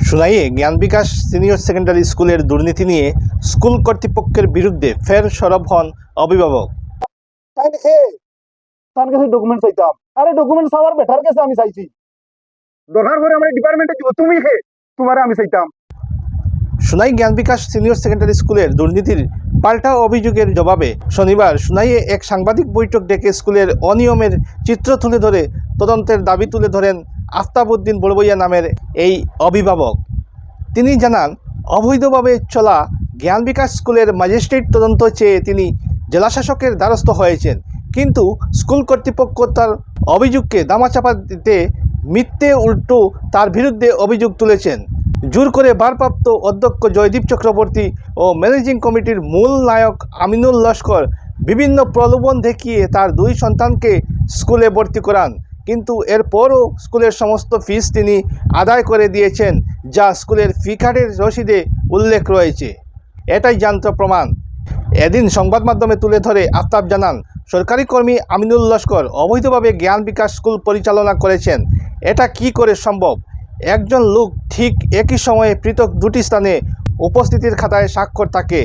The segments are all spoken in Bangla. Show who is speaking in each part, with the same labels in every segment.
Speaker 1: সুনাইয়ে জ্ঞান বিকাশ সিনিয়র সেকেন্ডারি স্কুলের দুর্নীতি নিয়ে স্কুল কর্তৃপক্ষের বিরুদ্ধে ফের সরব হন অভিভাবক।
Speaker 2: তার কাছে ডকুমেন্ট চাইতাম। আরে ডকুমেন্ট চাওয়ার বেটার কাছে আমি চাইছি। দরকার করে আমার ডিপার্টমেন্টে দিব। তুমি খে তোমারে আমি চাইতাম।
Speaker 1: সুনাই জ্ঞান বিকাশ সিনিয়র সেকেন্ডারি স্কুলের দুর্নীতির পাল্টা অভিযোগের জবাবে শনিবার সুনাইয়ে এক সাংবাদিক বৈঠক ডেকে স্কুলের অনিয়মের চিত্র তুলে ধরে তদন্তের দাবি তুলে ধরেন আফতাবউদ্দিন বড়বইয়া নামের এই অভিভাবক। তিনি জানান, অবৈধভাবে চলা জ্ঞান বিকাশ স্কুলের ম্যাজিস্ট্রেট তদন্ত চেয়ে তিনি জেলাশাসকের দ্বারস্থ হয়েছেন। কিন্তু স্কুল কর্তৃপক্ষ তার অভিযোগকে দামাচাপা দিতে মিথ্যে উল্টো তার বিরুদ্ধে অভিযোগ তুলেছেন। জোর করে ভারপ্রাপ্ত অধ্যক্ষ জয়দীপ চক্রবর্তী ও ম্যানেজিং কমিটির মূল নায়ক আমিনুল লস্কর বিভিন্ন প্রলোভন দেখিয়ে তার দুই সন্তানকে স্কুলে ভর্তি করান। কিন্তু এরপরও স্কুলের সমস্ত ফিস তিনি আদায় করে দিয়েছেন, যা স্কুলের ফি কার্ডের রসিদে উল্লেখ রয়েছে। এটাই যন্ত্র প্রমাণ। এদিন সংবাদ মাধ্যমে তুলে ধরে আফতাব জানান, সরকারি কর্মী আমিনুল লস্কর অবৈধভাবে জ্ঞান বিকাশ স্কুল পরিচালনা করেছেন। এটা কি করে সম্ভব? একজন লোক ঠিক একই সময়ে পৃথক দুটি স্থানে উপস্থিতির খাতায় স্বাক্ষর থাকে।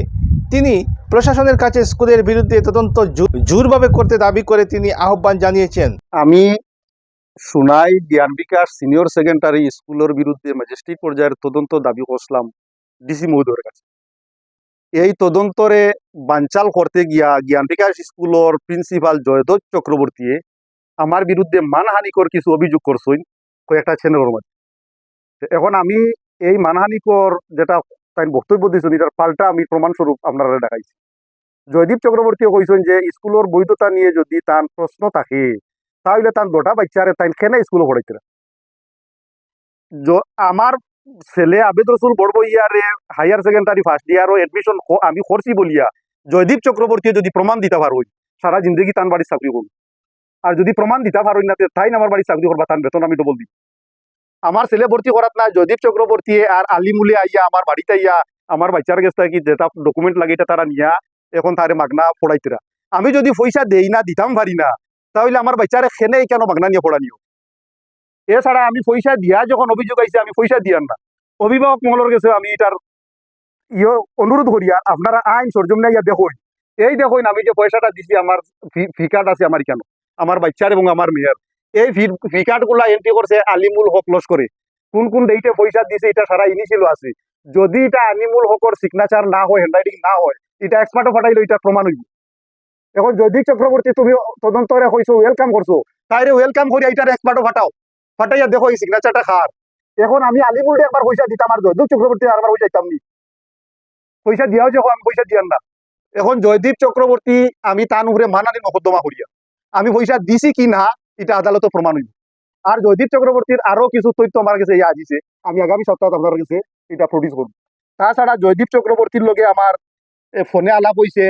Speaker 1: তিনি প্রশাসনের কাছে স্কুলের বিরুদ্ধে তদন্ত জোরভাবে করতে দাবি করে তিনি আহ্বান জানিয়েছেন।
Speaker 2: আমি সুনাই বিকাশ সিনিয়র সেকেন্ডারি স্কুলের বিরুদ্ধে ম্যাজিস্ট্রেট পর্যায়ের তদন্ত দাবি করছিলাম ডিসি মহোদয়ের কাছে। এই তদন্তরে বানচাল করতে গিয়া জ্ঞান বিকাশ স্কুলের প্রিন্সিপাল জয়দত্ত চক্রবর্তী আমার বিরুদ্ধে মানহানিকর কিছু অভিযোগ করছেন কয়েকটা চ্যানেলের মধ্যে। এখন আমি এই মানহানিকর যেটা তাই বক্তব্য দিয়েছেন, এটার পাল্টা আমি প্রমাণস্বরূপ আপনারা দেখাইছি। জয়দীপ চক্রবর্তীও কইছেন যে স্কুলের বৈধতা নিয়ে যদি তার প্রশ্ন থাকে তাহলে তার দুটা বাচ্চারে তাই কেন স্কুলে পড়াইতে আমার ছেলে আবেদ রসুল বড় ইয়ারে হায়ার সেকেন্ডারি ফার্স্ট ইয়ারও এডমিশন আমি করছি বলিয়া, জয়দীপ চক্রবর্তী যদি প্রমাণ দিতে পারই, সারা জিন্দগি তান বাড়ির চাকরি করব আর যদি প্রমাণ দিতে পারই না তাই আমার বাড়ির চাকরি করবা তার বেতন আমি ডবল দিই আমার ছেলে ভর্তি করাত না, জয়দীপ চক্রবর্তী আর আলিমুলে আইয়া, আমার বাড়িতে আইয়া, আমার বাচ্চার কাছে কি যেটা ডকুমেন্ট লাগে তারা নিয়া, এখন তারে মাগনা পড়াইতেরা আমি যদি পয়সা দেই না, দিতাম পারি না তাহলে আমার বাচ্চারে খেনে কেন মাগনা নিয়ে পড়ানিও এছাড়া আমি পয়সা দিয়া যখন অভিযোগ আইছে, আমি পয়সা দিয়ার না। অভিভাবক মহলের কাছে আমি এটার ইয়ে অনুরোধ করি, আর আপনারা আইন সরজমিনা ইয়া দেখুন, এই দেখুন, আমি যে পয়সাটা দিছি, আমার ফি কার্ড আছে আমার কেন আমার বাচ্চার এবং আমার মেয়ের। এই ফি কার্ডগুলা এন্ট্রি করছে আলিমুল হক লস করে কোন কোন ডেটে পয়সা দিছে, এটা সারা ইনিশিয়াল আছে। যদি এটা আলিমুল হকর সিগনেচার না হয় হ্যান্ডরাইটিং না হয়, এটা এক্সপার্টও ফাটাইলো এটা প্রমাণ হইব। এখন জয়দীপ চক্রবর্তী তুমি তদন্তরে হইছো ওয়েলকাম করছ তাইরে ওয়েলকাম করি এটার এক্সপার্টও ফাটাও। ফাটাইয়া দেখো, এই সিগনেচারটা খার এখন আমি আলিমুলটা একবার পয়সা দিতাম আর জয়দীপ চক্রবর্তী আরবার পয়সা দিতাম নি পয়সা দিয়াও যে আমি পয়সা দিয়ান না। এখন জয়দীপ চক্রবর্তী আমি তার উপরে মানানি মকদ্দমা করিয়া আমি পয়সা দিছি কি না এটা আদালত প্রমাণ হইব। আর জয়দীপ চক্রবর্তীর আরও কিছু তথ্য আমার কাছে ইয়া আজিছে আমি আগামী সপ্তাহে আপনার কাছে এটা প্রডিউস করব তাছাড়া জয়দীপ চক্রবর্তীর লগে আমার ফোনে আলাপ হইছে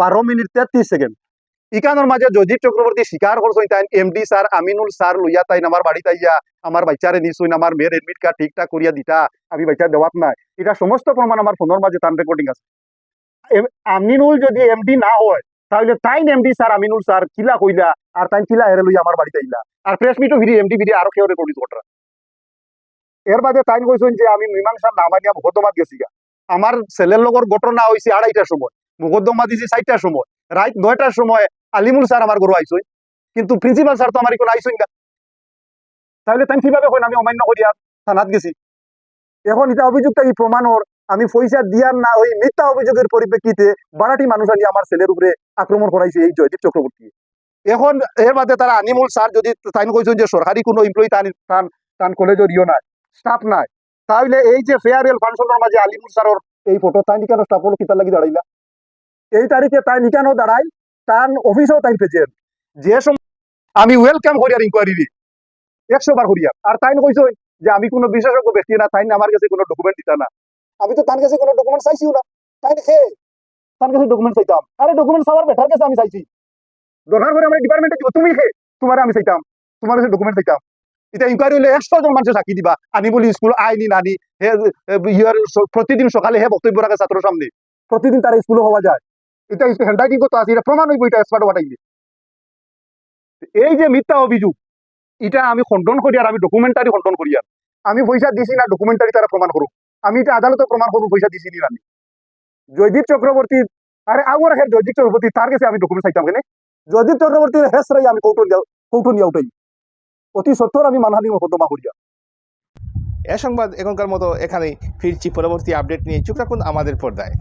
Speaker 2: বারো মিনিট তেত্রিশ সেকেন্ড ইকানোর মাঝে জয়দীপ চক্রবর্তী স্বীকার করছেন তাই এমডি স্যার আমিনুল স্যার লইয়া তাই আমার বাড়িতে আইয়া আমার বাচ্চারে নিশ্চয় আমার মেয়ের এডমিট কার্ড ঠিকঠাক করিয়া দিতা, আমি বাচ্চা দেওয়াত নাই। এটা সমস্ত প্রমাণ আমার ফোনের মাঝে তার রেকর্ডিং আছে। এম- আমিনুল যদি এমডি না হয় তাহলে তাই এমডি স্যার আমিনুল স্যার কিলা কইলা আর তাই কিলা হেরে লইয়া আমার বাড়িতে আইলা? আর প্রেস মিটও ভিড়ি এমডি ভিড়ি আরও কেউ রেকর্ডিং করা এর বাদে তাই কইছেন যে, আমি মীমাংসার নামানিয়া মুকদ্দমাত গেছি আমার ছেলের লগর ঘটনা হয়েছে আড়াইটার সময়। মুকদ্দমা দিছি চারটার সময় রাত নয়টার সময় আলিমুল স্যার আমার ঘরে আইসই কিন্তু প্রিন্সিপাল স্যার তো আমার কোনো আইসই না? তাহলে তাই কীভাবে কইন আমি অমান্য করি আর থানাত গেছি? এখন এটা অভিযোগটা এই প্রমাণর আমি পয়সা দিয়ার না ওই মিথ্যা অভিযোগের পরিপ্রেক্ষিতে বারাটি মানুষ আনি আমার ছেলের উপরে আক্রমণ করাইছে এই জয়দীপ চক্রবর্তী এখন এর বাদে তারা আনিমুল স্যার যদি তাই কইছেন যে সরকারি কোনো এমপ্লয়ি তান তান তান কলেজের ইয়ে নাই স্টাফ নাই তাহলে এই যে ফেয়ারওয়েল ফাংশনের মাঝে আলিমুল স্যারের এই ফটো তাই কেন স্টাফ হলো কিতার লাগি দাঁড়াইলা? এই তারিখে তাই কেন দাঁড়াই তার অফিসেও তাই প্রেজেন্ট যে সময় আমি ওয়েলকাম করি আর ইনকোয়ারি একশো বার করিয়া আর তাই কইছো যে আমি কোনো বিশেষজ্ঞ ব্যক্তি না, তাই আমার কাছে কোনো ডকুমেন্ট দিতা না। আমি তো তার কাছে কোনো ডকুমেন্ট চাইছিও না। তাই খে তার কাছে ডকুমেন্ট চাইতাম। আরে ডকুমেন্ট চাওয়ার বেটার কাছে আমি চাইছি। দরকার করে আমার ডিপার্টমেন্টে দিব। তুমি খে তোমার আমি চাইতাম। তোমার কাছে ডকুমেন্ট চাইতাম। এটা ইনকোয়ারি হলে একশো জন মানুষের সাক্ষী দিবা। আনি বলি স্কুল আইনি নানি, হে ইয়ার প্রতিদিন সকালে হে বক্তব্য রাখে ছাত্র সামনে। প্রতিদিন তারা স্কুলে হওয়া যায়। এটা হ্যান্ডরাইটিং করতে আছে, এটা প্রমাণ হইব, এটা এক্সপার্ট এই যে মিথ্যা অভিযোগ, এটা আমি খণ্ডন করি আর আমি ডকুমেন্টারি খণ্ডন করি আর। আমি পয়সা দিছি না ডকুমেন্টারি তারা প্রমাণ করুক। আমি এটা আদালতে প্রমাণ করুন পয়সা দিছি নি আমি। জয়দীপ চক্রবর্তী, আরে আবার হের জয়দীপ চক্রবর্তী, তার কাছে আমি ডকুমেন্ট চাইতাম কেন? জয়দীপ চক্রবর্তী হেস রাই আমি কৌটন কৌটন উঠাই। অতি সত্তর আমি মানহানি করিয়া
Speaker 1: এ সংবাদ এখনকার মতো এখানেই। ফিরছি পরবর্তী আপডেট নিয়ে। চোখ রাখুন আমাদের পর্দায়।